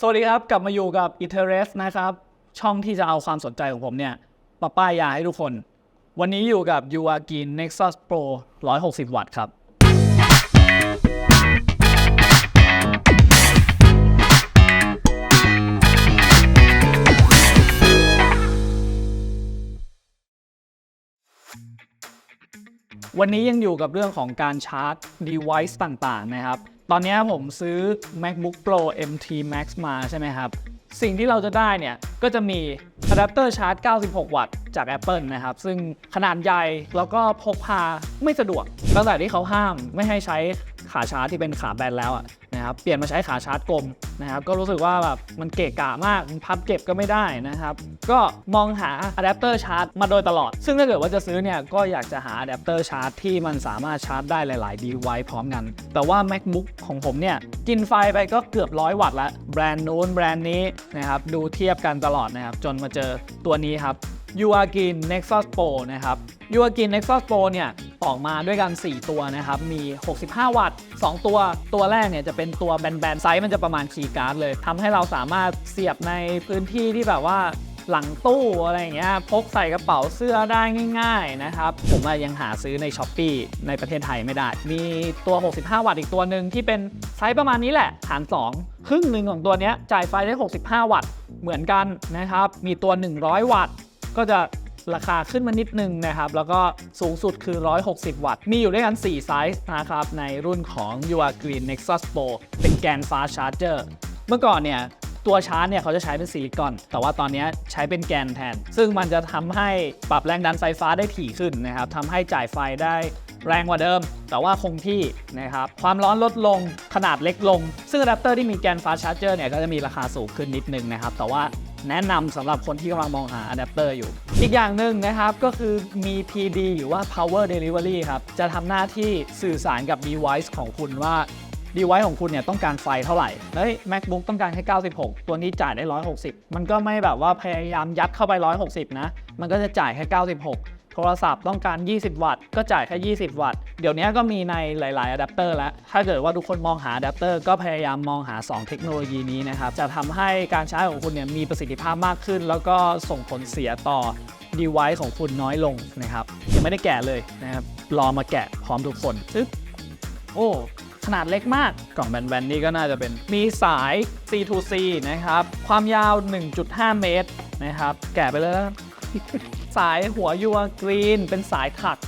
สวัสดีครับ กลับมาอยู่กับ i t e r e s นะครับ ช่องที่จะเอาความสนใจของผมเนี่ยมาป้ายยาให้ทุกคน วันนี้อยู่กับ u a g i n Nexus Pro 160 วัตต์ครับ วันนี้ยังอยู่กับเรื่องของการชาร์จ device ต่าง ๆ นะครับ ตอนนี้ผมซื้อ MacBook Pro MT Max มาใช่ไหมครับ สิ่งที่เราจะได้เนี่ย ก็จะมีอะแดปเตอร์ชาร์จ 96 วัตต์จาก Apple นะครับ ซึ่งขนาดใหญ่แล้วก็พกพาไม่สะดวกตั้งแต่ที่เขาห้ามไม่ให้ใช้ขาชาร์จที่เป็นขาแบนแล้วอะ นะครับเปลี่ยนมาใช้ขาชาร์จกลมนะครับก็รู้สึกว่าแบบมันเกะกะมากมันพับเก็บก็ไม่ได้นะครับก็มองหาอะแดปเตอร์ชาร์จมาโดยตลอด ซึ่งถ้าเกิดว่าจะซื้อเนี่ยก็อยากจะหาอะแดปเตอร์ชาร์จที่มันสามารถชาร์จได้หลาย ๆ ดีไวพร้อมกัน แต่ว่า MacBook ของผมเนี่ยกินไฟไปก็เกือบ100วัตต์ละแบรนด์นู้นแบรนด์นี้นะครับดูเทียบกันตลอดนะครับจนมาเจอตัวนี้ครับ u a g i n Nexus Pro นะครับ u a g i n Nexus Pro เนี่ยออกมาด้วยกัน 4 ตัวนะครับ มี 65 วัตต์ 2 ตัว ตัวแรกเนี่ยจะเป็นตัวแบนๆ ไซส์มันจะประมาณคีย์การ์ดเลย ทำให้เราสามารถเสียบในพื้นที่ที่แบบว่าหลังตู้อะไรอย่างเงี้ย พกใส่กระเป๋าเสื้อได้ง่าย ๆนะครับ ผมว่ายังหาซื้อใน s h อ p e e ในประเทศไทยไม่ได้ มีตัว 65 วัตต์อีกตัวหนึ่งที่เป็นไซส์ประมาณนี้แหละหาร 2 ครึ่งหนึ่งของตัวเนี้ยจ่ายไฟได้ 65 วัตต์เหมือนกันนะครับ มีตัว 100 วัตต์ ก็จะราคาขึ้นมานิดนึงนะครับ แล้วก็สูงสุดคือ 160 วัตต์ มีอยู่ด้วยกัน 4 ไซส์นะครับ ในรุ่นของ u a Green Nexus Pro เป็นแกนฟ้าชาร์เจอร์เมื่อก่อนเนี่ยตัวชาร์จเนี่ยเขาจะใช้เป็นซิลิคอน แต่ว่าตอนนี้ใช้เป็นแกนแทน ซึ่งมันจะทำให้ปรับแรงดันไฟฟ้าได้ถี่ขึ้นนะครับทำให้จ่ายไฟได้แรงกว่าเดิม แต่ว่าคงที่นะครับ ความร้อนลดลง ขนาดเล็กลง ซึ่งอะแดปเตอร์ที่มีแกนฟ้าชาร์เจอร์เนี่ยก็จะมีราคาสูงขึ้นนิดนึงนะครับ แต่ว่า แนะนำสำหรับคนที่กำลังมองหาอะแดปเตอร์อยู่ อีกอย่างหนึ่งนะครับก็คือมี PD หรือว่า power delivery ครับ จะทำหน้าที่สื่อสารกับ device ของคุณว่าดีไว c e ของคุณเนี่ยต้องการไฟเท่าไหร่เฮ้ย MacBook ต้องการแค่ 96 ตัวนี้จ่ายได้ 160 มันก็ไม่แบบว่าพยายามยัดเข้าไป 160 นะ มันก็จะจ่ายแค่ 96 ทรศัพท์ต้องการ 20 วัตต์ ก็จ่ายแค่ 20 วัตต์ เดี๋ยวนี้ก็มีในหลายๆอะแดปเตอร์แล้ว ถ้าเกิดว่าทุกคนมองหาอะแดปเตอร์ก็พยายามมองหา 2 เทคโนโลยีนี้นะครับ จะทำให้การใช้ของคุณเนี่ยมีประสิทธิภาพมากขึ้น แล้วก็ส่งผลเสียต่อ device ของคุณน้อยลงนะครับ ยังไม่ได้แกะเลยนะครับ รอมาแกะพร้อมทุกคนซึ่งโอ้ขนาดเล็กมาก กล่องแบนๆนี่ก็น่าจะเป็นมีสาย C2C นะครับ ความยาว 1.5 เมตรนะครับ แกะไปเลยแล้ว สายหัวยัวกรีนเป็นสายถัก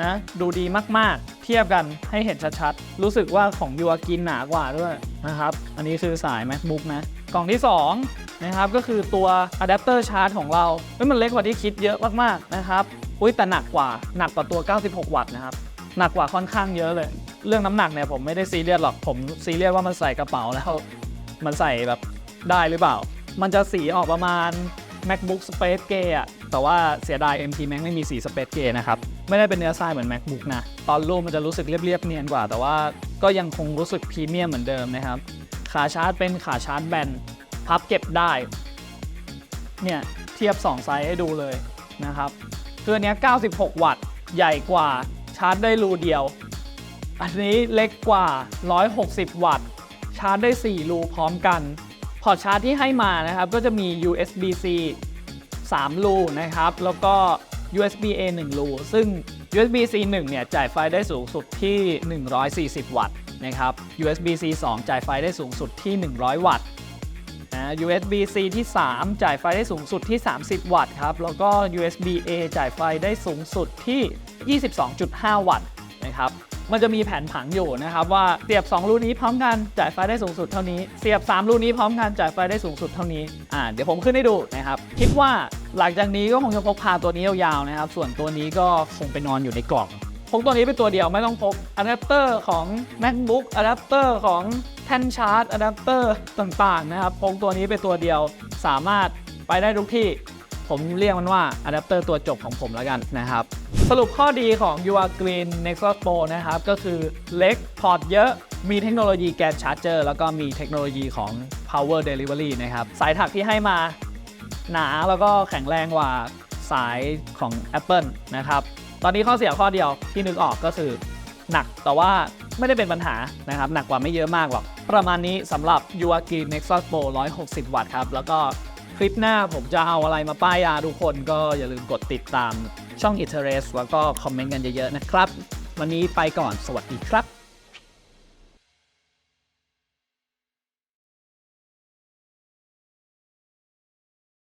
นะดูดีมากๆ เทียบกันให้เห็นชัดๆ รู้สึกว่าของยัวกินหนากว่าด้วยนะครับ อันนี้คือสาย MacBook นะ กล่องที่2นะครับก็คือตัวอะแดปเตอร์ชาร์จของเราเฮ้ยมันเล็กกว่าที่คิดเยอะมากๆนะครับอุ้ยแต่หนักกว่าหนักกว่าตัว 96 วัตต์นะครับหนักกว่าค่อนข้างเยอะเลย เรื่องน้ำหนักเนี่ยผมไม่ได้ซีเรียสหรอกผมซีเรียสว่ามันใส่กระเป๋าแล้ว มันใส่แบบได้หรือเปล่า มันจะสีออกประมาณ MacBook Space Gray อะแต่ว่าเสียดาย MT Max ไม่มีสี Space Gray นะครับ ไม่ได้เป็นเนื้อทรายเหมือน MacBook นะ ตอนรูปมันจะรู้สึกเรียบๆเนียนกว่า แต่ว่าก็ยังคงรู้สึกพรีเมียมเหมือนเดิมนะครับ ขาชาร์จเป็นขาชาร์จแบนพับเก็บได้ เนี่ยเทียบ 2 ไซส์ให้ดูเลยนะครับคืออันเนี้ 96 วัตต์ ใหญ่กว่าชาร์จได้รูเดียว อันนี้เล็กกว่า 160 วัตต์ ชาร์จได้ 4 รูพร้อมกัน พอร์ตชาร์จที่ให้มานะครับ ก็จะมี USB-C 3 รูนะครับ แล้วก็ USB-A 1 รู ซึ่ง USB-C 1เนี่ยจ่ายไฟได้สูงสุดที่ 140 วัตต์นะครับ USB-C 2จ่ายไฟได้สูงสุดที่ 100 วัตต์นะ USB-C ที่ 3 จ่ายไฟได้สูงสุดที่ 30 วัตต์ครับ แล้วก็ USB-A จ่ายไฟได้สูงสุดที่ 22.5 วัตต์นะครับ มันจะมีแผนผังอยู่นะครับว่าเสียบ 2 รูนี้พร้อมกันจ่ายไฟได้สูงสุดเท่านี้ เสียบ 3 รูนี้พร้อมกันจ่ายไฟได้สูงสุดเท่านี้อ่าเดี๋ยวผมขึ้นให้ดูนะครับคิดว่าหลังจากนี้ก็คงจะพกพาตัวนี้ยาวๆนะครับส่วนตัวนี้ก็คงไปนอนอยู่ในกล่องพกตัวนี้เป็นตัวเดียวไม่ต้องพกอะแดปเตอร์ของ MacBook อะแดปเตอร์ของแท่นชาร์จอะแดปเตอร์ต่างๆนะครับพกตัวนี้เป็นตัวเดียวสามารถไปได้ทุกที่ ผมเรียกมันว่าอะแดปเตอร์ตัวจบของผมแล้วกันนะครับ สรุปข้อดีของ u r Green Nexus Pro นะครับ ก็คือเล็กพอร์ตเยอะมีเทคโนโลยีแกนชาร์จเจอร์แล้วก็มีเทคโนโลยีของ Power Delivery นะครับ สายถักที่ให้มาหนาแล้วก็แข็งแรงกว่าสายของ Apple นะครับ ตอนนี้ข้อเสียข้อเดียวที่นึกออกก็คือหนักแต่ว่าไม่ได้เป็นปัญหานะครับ หนักกว่าไม่เยอะมากหรอก ประมาณนี้สำหรับ u a g i Nexus Pro 160 วัตต์ครับ แล้วก็ คลิปหน้าผมจะเอาอะไรมาป้ายยาทุกคนก็อย่าลืมกดติดตามช่อง i t e r e s แล้วก็คอมเมนต์กันเยอะๆนะครับ วันนี้ไปก่อนสวัสดีครับ